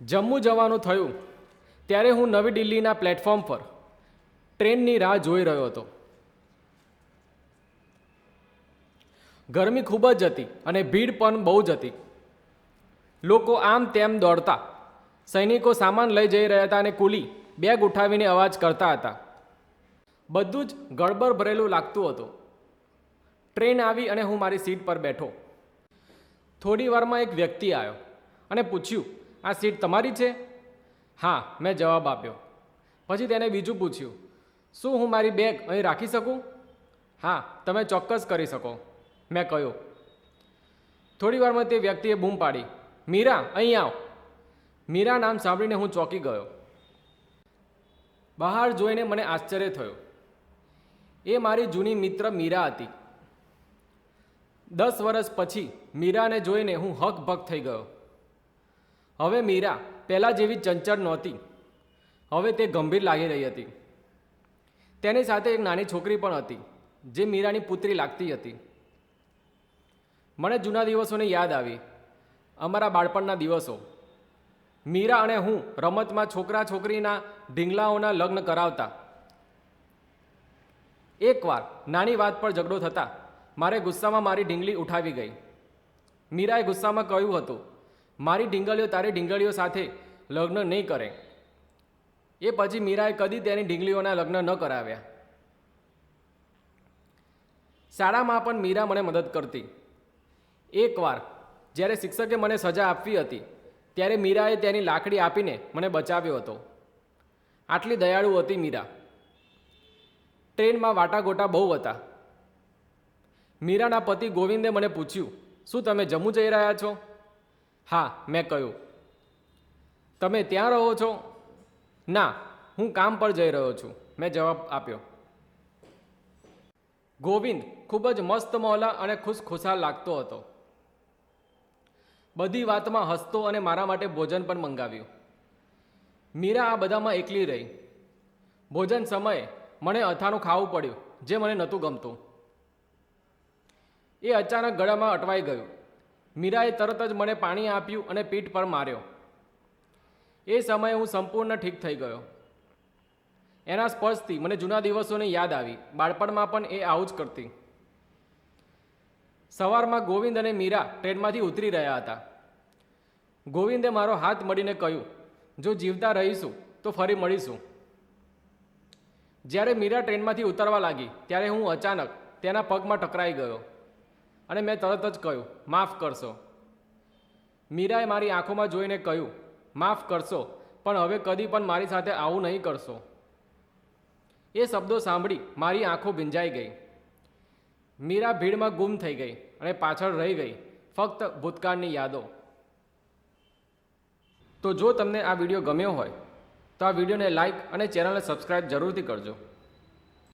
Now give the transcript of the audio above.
જમ્મુ જવાનું થયું, ત્યારે હું નવી દિલ્હીના પ્લેટફોર્મ પર ટ્રેનની રાહ જોઈ રહ્યો હતો. ગરમી ખૂબ જ હતી અને ભીડ પણ બહુ જ હતી. લોકો આમ તેમ દોડતા, સૈનિકો સામાન લઈ જઈ રહ્યા હતા અને કુલી બેગ ઉઠાવીને અવાજ કરતા હતા. બધું જ ગડબડ ભરેલું લાગતું હતું. ટ્રેન આવી અને હું મારી સીટ પર બેઠો. થોડી વારમાં એક વ્યક્તિ આવ્યો અને પૂછ્યું આ સીટ તમારી છે? હા, મેં જવાબ આપ્યો. પછી તેને બીજું પૂછ્યું, શું હું મારી બેગ અહીં રાખી શકું? હા, તમે ચોક્કસ કરી શકો. મેં કહ્યું. થોડી વારમાં તે વ્યક્તિએ બૂમ પાડી. મીરા, અહીં આવ. મીરા નામ સાંભળીને હું ચોંકી ગયો. બહાર જોઈને મને આશ્ચર્ય થયો. એ મારી જૂની મિત્ર મીરા હતી. દસ વર્ષ પછી મીરાને જોઈને હું હકભક થઈ ગયો. હવે મીરા, પહેલાં જેવી ચંચળ નહોતી. હવે તે ગંભીર લાગી રહી હતી. તેની સાથે એક નાની છોકરી પણ હતી, જે મીરાની પુત્રી લાગતી હતી. મને જૂના દિવસોની યાદ આવી. અમારા બાળપણના દિવસો. મીરા અને હું રમતમાં છોકરા છોકરીના ઢીંગલાઓના લગ્ન કરાવતા. એકવાર નાની વાત પર ઝઘડો થતાં, મારે ગુસ્સામાં મારી ઢીંગલી ઉઠાવી ગઈ. મીરાએ ગુસ્સામાં કહ્યું હતું મારી ઢીંગલીઓ તારી ઢીંગલીઓ સાથે લગ્ન નહીં કરે. એ પછી મીરાએ કદી તેની ઢીંગલીઓના લગ્ન ન કરાવ્યા. શાળામાં પણ મીરા મને મદદ કરતી. એકવાર જ્યારે શિક્ષકે મને સજા આપવી હતી, ત્યારે મીરાએ તેની લાકડી આપીને મને બચાવ્યો હતો. આટલી દયાળુ હતી મીરા. ટ્રેનમાં વાટાગોટા બહુ હતા. મીરાના પતિ ગોવિંદે મને પૂછ્યું, શું તમે જમ્મુ જઈ રહ્યા છો? હા, મેં કહ્યું. તમે ત્યાં રહો છો? ના, હું કામ પર જઈ રહ્યો છું. મેં જવાબ આપ્યો. ગોવિંદ ખૂબ જ મસ્ત મોહલા અને ખુશ ખુશાલ લાગતો હતો. બધી વાતમાં હસતો અને મારા માટે ભોજન પણ મંગાવ્યું. મીરા આ બધામાં એકલી રહી. ભોજન સમયે મને અથાણું ખાવું પડ્યું, જે મને નહોતું ગમતું. એ અચાનક ગળામાં અટવાઈ ગયું. મીરાએ તરત જ મને પાણી આપ્યું અને પીઠ પર માર્યો. એ સમયે હું સંપૂર્ણ ઠીક થઈ ગયો. એના સ્પર્શથી મને જૂના દિવસોની યાદ આવી. બાળપણમાં પણ એ આવું જ કરતી. સવારમાં ગોવિંદ અને મીરા ટ્રેનમાંથી ઉતરી રહ્યા હતા. ગોવિંદે મારો હાથ મળીને કહ્યું, જો જીવતા રહીશું, તો ફરી મળીશું. જ્યારે મીરા ટ્રેનમાંથી ઉતરવા લાગી, ત્યારે હું અચાનક તેના પગમાં ટકરાઈ ગયો. અને મેં તરત જ કહ્યું, માફ કરશો. મીરાએ મારી આંખોમાં જોઈને કહ્યું, માફ કરશો, પણ હવે કદી પણ મારી સાથે આવું નહીં કરશો. એ શબ્દો સાંભળી મારી આંખો ભીંજાઈ ગઈ. મીરા ભીડમાં ગુમ થઈ ગઈ અને પાછળ રહી ગઈ, ફક્ત ભૂતકાળની યાદો. તો જો તમને આ વીડિયો ગમ્યો હોય, તો આ વિડીયોને લાઇક અને ચેનલને સબસ્ક્રાઈબ જરૂરથી કરજો.